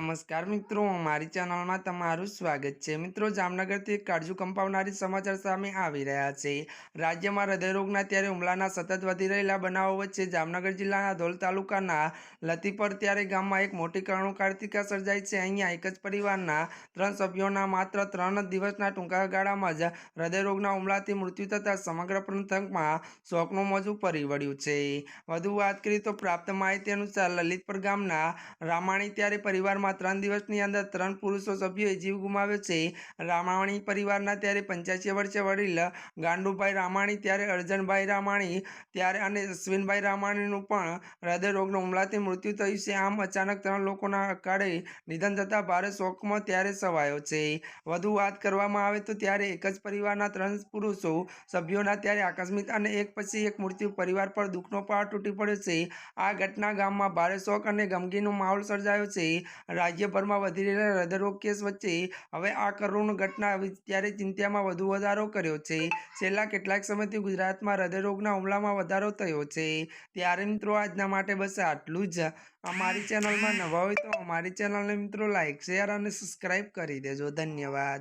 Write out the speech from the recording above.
નમસ્કાર મિત્રો, મારી ચેનલમાં તમારું સ્વાગત છે. મિત્રો, જામનગરથી કાળજુ કંપાવનારી સમાચાર સામે આવી રહ્યા છે. રાજ્યમાં હૃદયરોગના ત્યારે હુમલાના સતત વધી રહેલા બનાવો વચ્ચે જામનગર જિલ્લાના ધોલ તાલુકાના લતીપર ત્યારે ગામમાં એક મોટી કરુણકાર્તિકા સર્જાઈ છે. અહીંયા એક જ પરિવારના ત્રણ સભ્યોના માત્ર ત્રણ જ દિવસના ટૂંકા ગાળામાં જ હૃદયરોગના હુમલાથી મૃત્યુ થતાં સમગ્ર પંથકમાં શોકનું મોજું ફરી વળ્યું છે. વધુ વાત કરીએ તો પ્રાપ્ત માહિતી અનુસાર લલિતપર ગામના રામાણી ત્યારે પરિવારમાં ત્રણ દિવસની અંદર ત્રણ પુરુષો સભ્યોએ જીવ ગુમાવ્યો છે. રામાણી પરિવારના ત્યારે પંચ્યાસી વર્ષે વડીલ ગાંડુભાઈ રામાણી, ત્યારે અર્જનભાઈ રામાણી, ત્યારે અને અશ્વિનભાઈ રામાણીનું પણ હૃદયરોગનો હુમલાથી મૃત્યુ થયું છે. આમ અચાનક ત્રણ લોકોના અકાળે નિધન થતાં ભારે શોકમાં ત્યારે સવાયો છે. વધુ વાત કરવામાં આવે તો ત્યારે એક જ પરિવારના ત્રણ પુરુષો સભ્યોના ત્યારે આકસ્મિક અને એક પછી એક મૃત્યુ. પરિવાર પર દુઃખનો પહાડ તૂટી પડ્યો છે. આ ઘટના ગામમાં ભારે શોક અને ગમગીનો માહોલ સર્જાયો છે. રાજ્યભરમાં વધી રહેલા હૃદયરોગ કેસ વચ્ચે હવે આ કરુણ ઘટના ત્યારે ચિંતામાં વધુ વધારો કર્યો છે. છેલ્લા કેટલાક સમયથી ગુજરાતમાં હૃદયરોગના હુમલામાં વધારો થયો છે. ત્યારે મિત્રો આજના માટે બસ આટલું જ. અમારી ચેનલમાં નવા હોય તો અમારી ચેનલને મિત્રો લાઈક, શેર અને સબસ્ક્રાઈબ કરી દેજો. ધન્યવાદ.